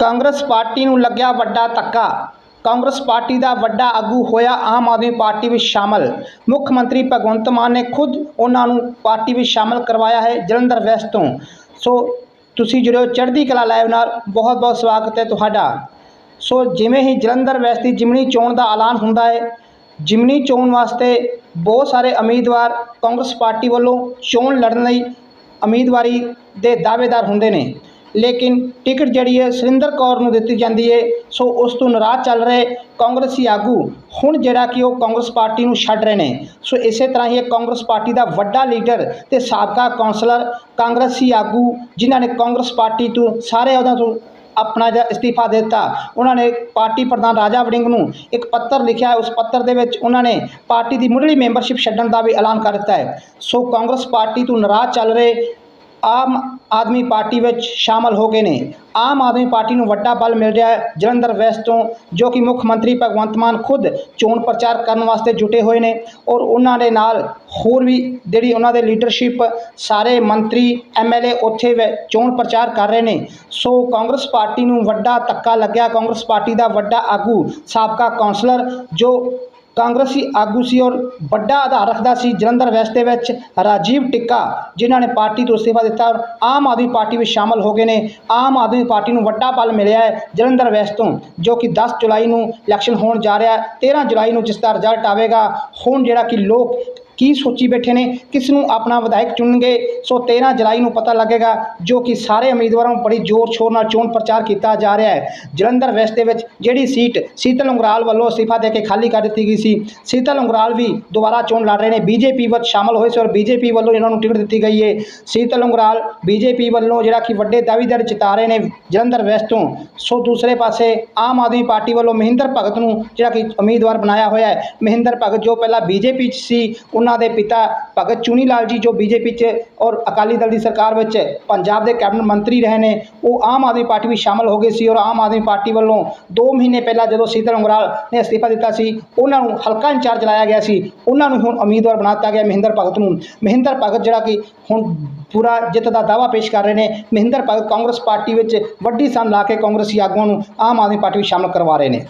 Congress party ਨੂੰ ਲੱਗਿਆ ਵੱਡਾ ਧੱਕਾ। ਕਾਂਗਰਸ ਪਾਰਟੀ ਦਾ ਵੱਡਾ ਆਗੂ ਹੋਇਆ ਆਮ ਆਦਮੀ ਪਾਰਟੀ ਵਿੱਚ ਸ਼ਾਮਲ। ਮੁੱਖ ਮੰਤਰੀ ਭਗਵੰਤ ਮਾਨ ਨੇ ਖੁਦ ਉਹਨਾਂ ਨੂੰ ਪਾਰਟੀ ਵਿੱਚ ਸ਼ਾਮਲ ਕਰਵਾਇਆ ਹੈ ਜਲੰਧਰ ਵੈਸਟ ਤੋਂ। ਸੋ ਤੁਸੀਂ ਜਿਹੜੇ ਚੜ੍ਹਦੀ ਕਲਾ ਲਾਈਵ ਨਾਲ। ਬਹੁਤ ਬਹੁਤ ਸਵਾਗਤ ਹੈ ਤੁਹਾਡਾ। ਸੋ ਜਿਵੇਂ ਹੀ ਜਲੰਧਰ ਵੈਸਟ ਦੀ ਜਿਮਣੀ ਚੋਣ ਦਾ ਐਲਾਨ ਹੁੰਦਾ ਹੈ, ਜਿਮਨੀ ਚੋਣ ਵਾਸਤੇ ਬਹੁਤ ਸਾਰੇ ਉਮੀਦਵਾਰ ਕਾਂਗਰਸ ਪਾਰਟੀ ਵੱਲੋਂ ਚੋਣ ਲੜਨ ਲਈ ਉਮੀਦਵਾਰੀ ਦੇ ਦਾਅਵੇਦਾਰ ਹੁੰਦੇ ਨੇ। ਲੇਕਿਨ ਟਿਕਟ ਜਿਹੜੀ ਹੈ ਸੁਰਿੰਦਰ ਕੌਰ ਨੂੰ ਦਿੱਤੀ ਜਾਂਦੀ ਹੈ, ਸੋ ਉਸ ਤੋਂ ਨਾਰਾਜ਼ ਚੱਲ ਰਹੇ ਕਾਂਗਰਸੀ ਆਗੂ ਹੁਣ ਜਿਹੜਾ ਕਿ ਉਹ ਕਾਂਗਰਸ ਪਾਰਟੀ ਨੂੰ ਛੱਡ ਰਹੇ ਨੇ। ਸੋ ਇਸੇ ਤਰ੍ਹਾਂ ਹੀ ਇਹ ਕਾਂਗਰਸ ਪਾਰਟੀ ਦਾ ਵੱਡਾ ਲੀਡਰ ਤੇ ਸਾਬਕਾ ਕੌਂਸਲਰ ਕਾਂਗਰਸੀ ਆਗੂ ਜਿਨ੍ਹਾਂ ਨੇ ਕਾਂਗਰਸ ਪਾਰਟੀ ਤੋਂ ਸਾਰੇ ਅਹੁਦਿਆਂ ਤੋਂ ਆਪਣਾ ਜਿਹੜਾ ਅਸਤੀਫਾ ਦੇ ਦਿੱਤਾ, ਉਹਨਾਂ ਨੇ ਪਾਰਟੀ ਪ੍ਰਧਾਨ ਰਾਜਾ ਵੜਿੰਗ ਨੂੰ ਇੱਕ ਪੱਤਰ ਲਿਖਿਆ ਉਸ ਪੱਤਰ ਦੇ ਵਿੱਚ ਉਹਨਾਂ ਨੇ ਪਾਰਟੀ ਦੀ ਮੁੱਢਲੀ ਮੈਂਬਰਸ਼ਿਪ ਛੱਡਣ ਦਾ ਵੀ ਐਲਾਨ ਕਰ ਦਿੱਤਾ ਹੈ। ਸੋ ਕਾਂਗਰਸ ਪਾਰਟੀ ਤੋਂ ਨਾਰਾਜ਼ ਚੱਲ ਰਹੇ ਆਮ ਆਦਮੀ ਪਾਰਟੀ ਵਿੱਚ ਸ਼ਾਮਲ ਹੋ ਗਏ ਨੇ। ਆਮ ਆਦਮੀ ਪਾਰਟੀ ਨੂੰ ਵੱਡਾ ਬਲ ਮਿਲ ਰਿਹਾ ਹੈ ਜਲੰਧਰ ਵੈਸਟ ਤੋਂ, ਜੋ ਕਿ ਮੁੱਖ ਮੰਤਰੀ ਭਗਵੰਤ ਮਾਨ ਖੁਦ ਚੋਣ ਪ੍ਰਚਾਰ ਕਰਨ ਵਾਸਤੇ ਜੁਟੇ ਹੋਏ ਨੇ ਔਰ ਉਹਨਾਂ ਦੇ ਨਾਲ ਹੋਰ ਵੀ ਜਿਹੜੀ ਉਹਨਾਂ ਦੇ ਲੀਡਰਸ਼ਿਪ ਸਾਰੇ ਮੰਤਰੀ ਐਮਐਲਏ ਉੱਥੇ ਵੈ- ਚੋਣ ਪ੍ਰਚਾਰ ਕਰ ਰਹੇ ਨੇ। ਸੋ ਕਾਂਗਰਸ ਪਾਰਟੀ ਨੂੰ ਵੱਡਾ ਧੱਕਾ ਲੱਗਿਆ। ਕਾਂਗਰਸ ਪਾਰਟੀ ਦਾ ਵੱਡਾ ਆਗੂ ਸਾਬਕਾ ਕੌਂਸਲਰ ਜੋ ਕਾਂਗਰਸੀ ਆਗੂ ਸੀ ਔਰ ਵੱਡਾ ਆਧਾਰ ਰੱਖਦਾ ਸੀ ਜਲੰਧਰ ਵੈਸਟ ਦੇ ਵਿੱਚ ਰਾਜੀਵ ਟਿੱਕਾ, ਜਿਨ੍ਹਾਂ ਨੇ ਪਾਰਟੀ ਤੋਂ ਅਸਤੀਫਾ ਦਿੱਤਾ ਔਰ ਆਮ ਆਦਮੀ ਪਾਰਟੀ ਵਿੱਚ ਸ਼ਾਮਲ ਹੋ ਗਏ ਨੇ। ਆਮ ਆਦਮੀ ਪਾਰਟੀ ਨੂੰ ਵੱਡਾ ਪਲ ਮਿਲਿਆ ਹੈ ਜਲੰਧਰ ਵੈਸਟ ਤੋਂ, ਜੋ ਕਿ 10 ਜੁਲਾਈ ਨੂੰ ਇਲੈਕਸ਼ਨ ਹੋਣ ਜਾ ਰਿਹਾ ਹੈ। 13 ਜੁਲਾਈ ਨੂੰ ਜਿਸ ਦਾ ਰਿਜ਼ਲਟ ਆਵੇਗਾ, ਹੁਣ ਜਿਹੜਾ ਕਿ ਲੋਕ ਕੀ ਸੋਚੀ ਬੈਠੇ ਨੇ ਕਿਸ ਨੂੰ ਆਪਣਾ ਵਿਧਾਇਕ ਚੁਣਨਗੇ? ਸੋ 13 ਜੁਲਾਈ ਨੂੰ ਪਤਾ ਲੱਗੇਗਾ ਜੋ ਕਿ ਸਾਰੇ ਉਮੀਦਵਾਰਾਂ ਨੂੰ ਬੜੀ ਜ਼ੋਰ ਸ਼ੋਰ ਨਾਲ ਚੋਣ ਪ੍ਰਚਾਰ ਕੀਤਾ ਜਾ ਰਿਹਾ ਹੈ। ਜਲੰਧਰ ਵੈਸਟ ਦੇ ਵਿੱਚ ਜਿਹੜੀ ਸੀਟ ਸੀਤਲ ਉਂਗਰਾਲ ਵੱਲੋਂ ਅਸਤੀਫਾ ਦੇ ਕੇ ਖਾਲੀ ਕਰ ਦਿੱਤੀ ਗਈ ਸੀ, ਸੀਤਲ ਉਂਗਰਾਲ ਵੀ ਦੁਬਾਰਾ ਚੋਣ ਲੜ ਰਹੇ ਨੇ। ਬੀਜੇਪੀ ਵਿੱਚ ਸ਼ਾਮਲ ਹੋਏ ਸੀ ਔਰ ਬੀਜੇਪੀ ਵੱਲੋਂ ਇਹਨਾਂ ਨੂੰ ਟਿਕਟ ਦਿੱਤੀ ਗਈ ਹੈ ਸੀਤਲ ਉਂਗਰਾਲ ਬੀਜੇਪੀ ਵੱਲੋਂ ਜਿਹੜਾ ਕਿ ਵੱਡੇ ਦਾਅਵੇਦਾਰ ਜਿਤਾ ਰਹੇ ਨੇ ਜਲੰਧਰ ਵੈਸਟ ਤੋਂ। ਸੋ ਦੂਸਰੇ ਪਾਸੇ ਆਮ ਆਦਮੀ ਪਾਰਟੀ ਵੱਲੋਂ ਮਹਿੰਦਰ ਭਗਤ ਨੂੰ ਜਿਹੜਾ ਕਿ ਉਮੀਦਵਾਰ ਬਣਾਇਆ ਹੋਇਆ ਹੈ, ਮਹਿੰਦਰ ਭਗਤ ਜੋ ਪਹਿਲਾਂ ਬੀਜੇਪੀ 'ਚ ਸੀ, ਉਹਨਾਂ ਦੇ ਪਿਤਾ ਭਗਤ ਚੂਨੀ ਲਾਲ ਜੀ ਜੋ ਬੀਜੇਪੀ 'ਚ ਔਰ ਅਕਾਲੀ ਦਲ ਦੀ ਸਰਕਾਰ ਵਿੱਚ ਪੰਜਾਬ ਦੇ ਕੈਬਨਿਟ ਮੰਤਰੀ ਰਹੇ ਨੇ, ਉਹ ਆਮ ਆਦਮੀ ਪਾਰਟੀ ਵਿੱਚ ਸ਼ਾਮਲ ਹੋ ਗਏ ਸੀ ਔਰ ਆਮ ਆਦਮੀ ਪਾਰਟੀ ਵੱਲੋਂ 2 ਮਹੀਨੇ ਪਹਿਲਾਂ ਜਦੋਂ ਸੀਤਲ ਉਂਗਰਾਲ ਨੇ ਅਸਤੀਫਾ ਦਿੱਤਾ ਸੀ, ਉਹਨਾਂ ਨੂੰ ਹਲਕਾ ਇੰਚਾਰਜ ਲਾਇਆ ਗਿਆ ਸੀ, ਉਹਨਾਂ ਨੂੰ ਹੁਣ ਉਮੀਦਵਾਰ ਬਣਾ ਦਿੱਤਾ ਗਿਆ ਮਹਿੰਦਰ ਭਗਤ ਨੂੰ। ਮਹਿੰਦਰ ਭਗਤ ਜਿਹੜਾ ਕਿ ਹੁਣ ਪੂਰਾ ਜਿੱਤ ਦਾ ਦਾਅਵਾ ਪੇਸ਼ ਕਰ ਰਹੇ ਨੇ, ਮਹਿੰਦਰ ਭਗਤ ਕਾਂਗਰਸ ਪਾਰਟੀ ਵਿੱਚ ਵੱਡੀ ਸੰਨ ਲਾ ਕੇ ਕਾਂਗਰਸੀ ਆਗੂਆਂ ਨੂੰ ਆਮ ਆਦਮੀ ਪਾਰਟੀ ਵਿੱਚ ਸ਼ਾਮਲ ਕਰਵਾ ਰਹੇ ਨੇ।